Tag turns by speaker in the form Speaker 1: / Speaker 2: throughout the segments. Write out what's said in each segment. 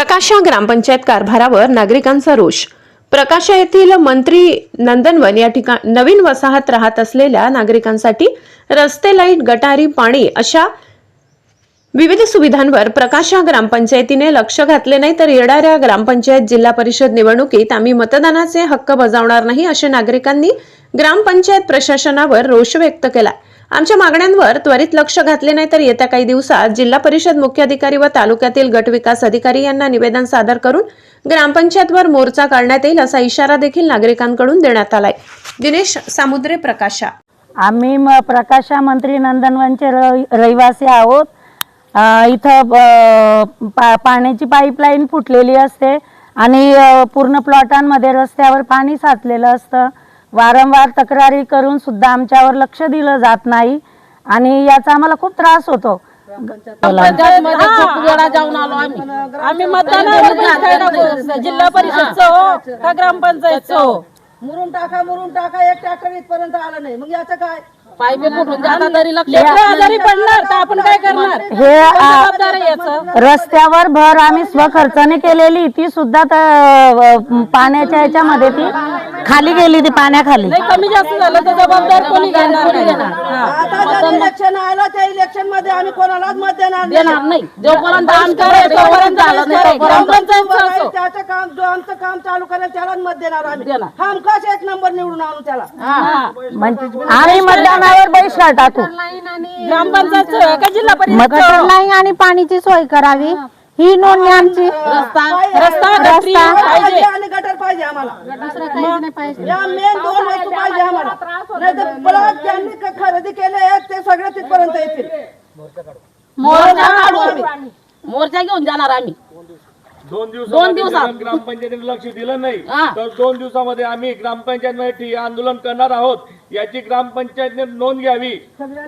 Speaker 1: प्रकाशा ग्रामपंचायत कारभारावर नागरिकांचा रोष. प्रकाशा येथील मंत्री नंदनवन या ठिकाणी नवीन वसाहत राहत असलेल्या नागरिकांसाठी रस्ते लाइट गटारी पाणी अशा विविध सुविधांवर प्रकाशा ग्रामपंचायतीने लक्ष घातले नाही तर येणाऱ्या ग्रामपंचायत जिल्हा परिषद निवडणुकीत आम्ही मतदानाचे हक्क बजावणार नाही असे नागरिकांनी ग्रामपंचायत प्रशासनावर रोष व्यक्त केला. आमच्या मागण्यांवर त्वरित लक्ष घातले नाही तर येत्या काही दिवसात जिल्हा परिषद मुख्याधिकारी व तालुक्यातील गट विकास अधिकारी यांना निवेदन सादर करून ग्रामपंचायतवर मोर्चा काढण्यात येईल असा इशारा देखील नागरिकांकडून देण्यात आलाय. दिनेश सामुद्रे प्रकाशा.
Speaker 2: आम्ही प्रकाशा मंत्री नंदनवनचे रहिवासी आहोत. इथं पा पाण्याची पाईपलाईन फुटलेली असते आणि पूर्ण प्लॉटांमध्ये रस्त्यावर पाणी साचलेलं असतं. वारंवार तक्रारी करून सुद्धा आमच्यावर लक्ष दिलं जात नाही आणि याचा आम्हाला खूप त्रास होतो.
Speaker 3: जाऊन आलो आम्ही. आम्ही मतदानावर जिल्हा परिषदचं हो का ग्रामपंचायतचं हो?
Speaker 4: मुरून टाका मुरून टाका एक ट्रॅक्टर इथपर्यंत आला नाही. मग याचं काय?
Speaker 3: पायपे फुटून जाता तरी लक्ष आजारी पडणार तर आपण काय करणार
Speaker 2: हे आ,
Speaker 3: जबाबदार आहे याचं
Speaker 2: रस्त्यावर भर आम्ही स्वखर्चाने केलेली ती सुद्धा पाण्याच्या ह्याच्यामध्ये ती खाली गेली ती पाण्याखाली
Speaker 3: नाही कमी जास्त झालं तर जबाबदार कोणी घेणार नाही.
Speaker 4: आता जर इलेक्शन आलं त्या इलेक्शनमध्ये आम्ही कोणालाच मत देणार नाही.
Speaker 3: देणार नाही जोपर्यंत आमचं आहे, तोपर्यंत झालं नाही ग्रामपंचायतचं
Speaker 4: उभं राहील,
Speaker 3: असो.
Speaker 4: त्याचं काम जो आमचं काम चालू करेल त्यालाच मत देणार आम्ही
Speaker 3: देणार.
Speaker 4: हमखास एक नंबर निवडून आणू त्याला
Speaker 3: हा.
Speaker 2: म्हणजे आम्ही मतदानावर बहिष्कार टाकू.
Speaker 3: ग्रामपंचायतचं आहे का जिल्हा परिषद?
Speaker 2: गटर लाईन आणि पाणीची सोय करावी. ही. नोंदणी आमची.
Speaker 3: रस्ता रस्ता गटरी
Speaker 4: पाहिजे.
Speaker 3: पाहिजे
Speaker 4: आणि गटर पाहिजे आम्हाला. या मेन दोन वस्तू पाहिजे आम्हाला नाही तर प्लॉट ज्यांनी क- खरेदी केले आहेत ते सगळे तिथपर्यंत येतील.
Speaker 3: मोर्चा काढू आम्ही. मोर्चा घेऊन जाणार आम्ही.
Speaker 5: दोन
Speaker 3: दोन दिवसात.
Speaker 5: ग्रामपंचायतीने लक्ष दिलं नाही.
Speaker 3: हा.
Speaker 5: तर दोन दिवसामध्ये आम्ही ग्रामपंचायतमध्ये ठिय्या आंदोलन करणार आहोत. याची ग्रामपंचायतने नोंद घ्यावी.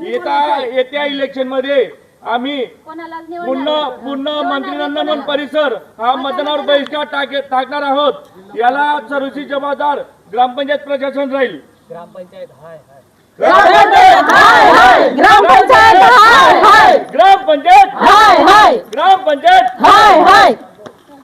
Speaker 5: येत्या येत्या इलेक्शनमध्ये आम्ही पूर्ण पूर्ण मंत्री नंदनवन परिसर हा मतदानावर बहिष्कार टाके टाकणार आहोत. याला सर्वस्वी जबाबदार ग्रामपंचायत प्रशासन राहील.
Speaker 3: ग्रामपंचायत
Speaker 5: ग्रामपंचायत
Speaker 3: हाय हाय.
Speaker 5: ग्रामपंचायत